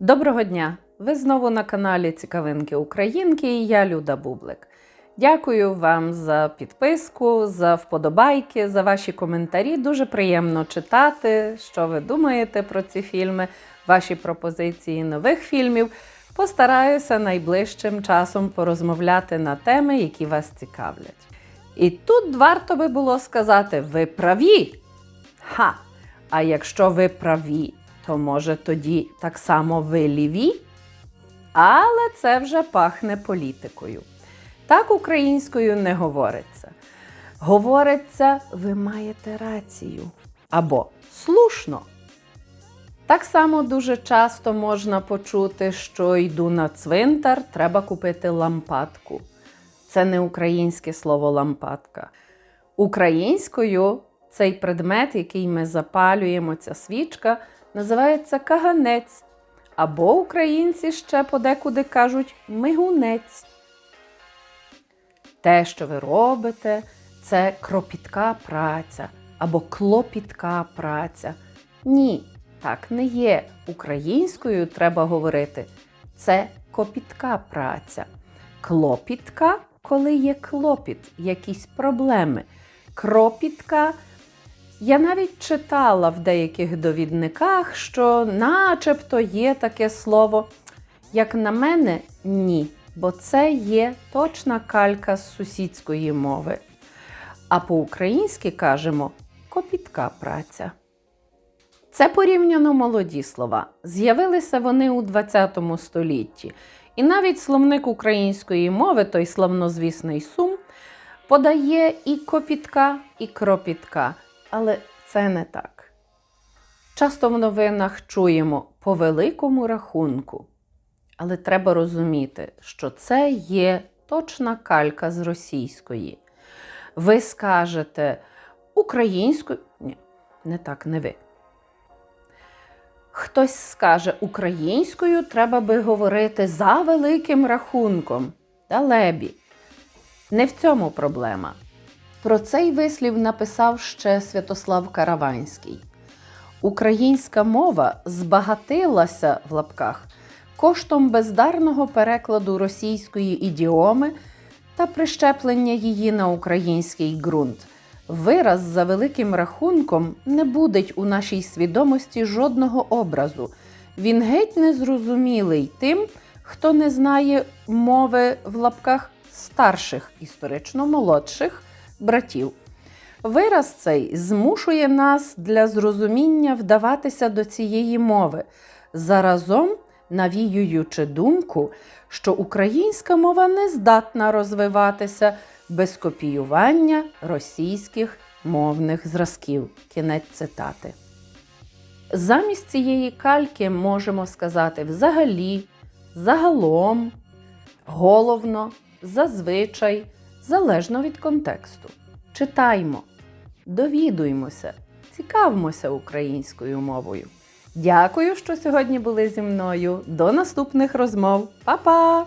Доброго дня! Ви знову на каналі Цікавинки Українки і я Люда Бублик. Дякую вам за підписку, за вподобайки, за ваші коментарі. Дуже приємно читати, що ви думаєте про ці фільми, ваші пропозиції нових фільмів. Постараюся найближчим часом порозмовляти на теми, які вас цікавлять. І тут варто би було сказати: ви праві! Ха! А якщо ви праві, то може тоді так само ви ліві? Але це вже пахне політикою. Так українською не говориться. Говориться, ви маєте рацію або слушно. Так само дуже часто можна почути, що йду на цвинтар, треба купити лампадку. Це не українське слово лампадка. Українською цей предмет, який ми запалюємо, ця свічка, називається каганець. Або українці ще подекуди кажуть мигунець. Те, що ви робите, це кропітка праця або клопітка праця. Ні, так не є. Українською треба говорити це копітка праця. Клопітка, коли є клопіт, якісь проблеми. Кропітка. Я навіть читала в деяких довідниках, що начебто є таке слово. Як на мене, ні, бо це є точна калька з сусідської мови. А по-українськи кажемо копітка праця. Це порівняно молоді слова. З'явилися вони у ХХ столітті. І навіть словник української мови, той славнозвісний сум, подає і копітка, і кропітка. Але це не так. Часто в новинах чуємо по великому рахунку. Але треба розуміти, що це є точна калька з російської. Ви скажете українською. Ні, не так, не ви. Хтось скаже, українською треба би говорити за великим рахунком. Далебі. Не в цьому проблема. Про цей вислів написав ще Святослав Караванський. Українська мова збагатилася в лапках коштом бездарного перекладу російської ідіоми та прищеплення її на український ґрунт. Вираз за великим рахунком не будить у нашій свідомості жодного образу. Він геть незрозумілий тим, хто не знає мови в лапках старших, історично молодших братів. Вираз цей змушує нас для зрозуміння вдаватися до цієї мови, заразом навіюючи думку, що українська мова не здатна розвиватися без копіювання російських мовних зразків. Кінець цитати. Замість цієї кальки можемо сказати взагалі, загалом, головно, зазвичай, залежно від контексту. Читаймо, довідуймося, цікавмося українською мовою. Дякую, що сьогодні були зі мною. До наступних розмов. Па-па!